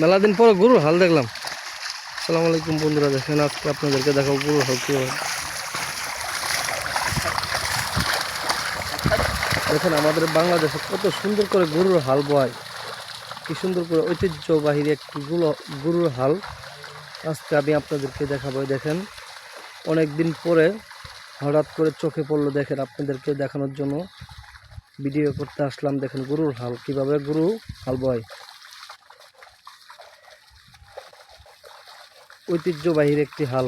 মেলা দিন পরে গরুর হাল দেখলাম। সালাম আলাইকুম বন্ধুরা, দেখেন আজকে আপনাদেরকে দেখাবো গরুর হাল কীভাবে। দেখেন আমাদের বাংলাদেশে কত সুন্দর করে গরুর হাল বয়। কি সুন্দর করে ঐতিহ্যবাহী একটি গরুর হাল আজকে আমি আপনাদেরকে দেখাবো। দেখেন অনেক দিন পরে হঠাৎ করে চোখে পড়ল, দেখেন আপনাদেরকে দেখানোর জন্য। ভিডিও করতে আসলাম, দেখেন গরুর হাল কীভাবে গরু হাল বয়। ঐতিহ্যবাহীর একটি হাল।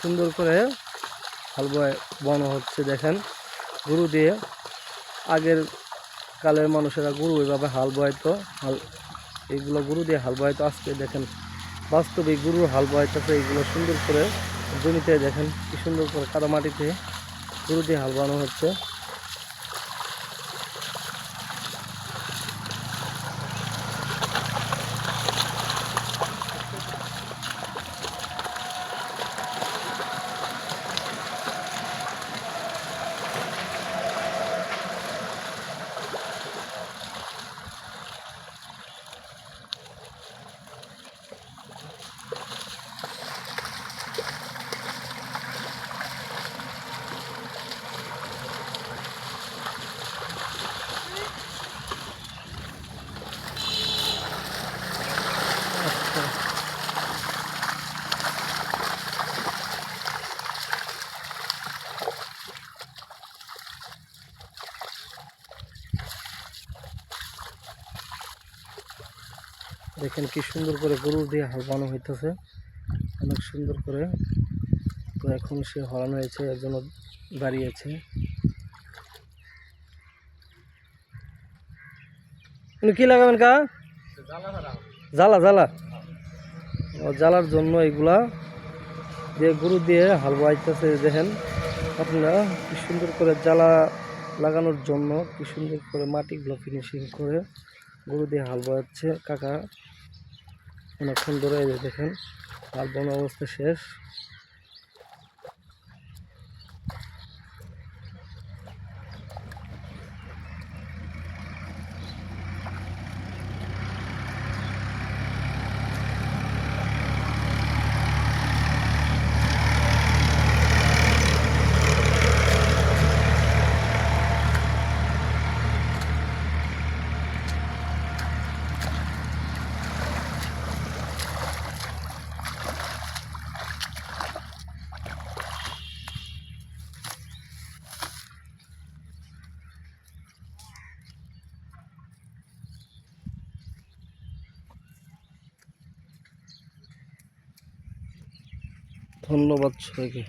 সুন্দর করে হাল বয় বনো হচ্ছে, দেখেন। গরু দিয়ে আগের কালের মানুষেরা গরু এভাবে হাল বয়তো হাল এইগুলো গরু দিয়ে হাল বয়তো আজকে দেখেন বাস্তবিক গরুর হাল বহাইতেছে এইগুলো সুন্দর করে জমিতে দেখেন কি সুন্দর করে কাদা মাটিতে গরু দিয়ে হাল বানানো হচ্ছে। দেখেন কি সুন্দর করে গরু দিয়ে হাল বানো হইতেছে। অনেক সুন্দর করে। তো এখন সে হরানো হয়েছে একজন দাঁড়িয়েছে। উনি কি লাগাবেন কা? জ্বালা জ্বালা। জ্বালার জন্য এগুলা দিয়ে গরু দিয়ে হাল বাইতেছে দেখেন। আপনারা কি সুন্দর করে জ্বালা লাগানোর জন্য, কি সুন্দর করে মাটিগুলো ফিনিশিং করে গরু দিয়ে হাল বাজাচ্ছে কাকা অনেকক্ষণ ধরে দেখেন আর বন অবস্থা শেষ। ধন্যবাদ সবাইকে।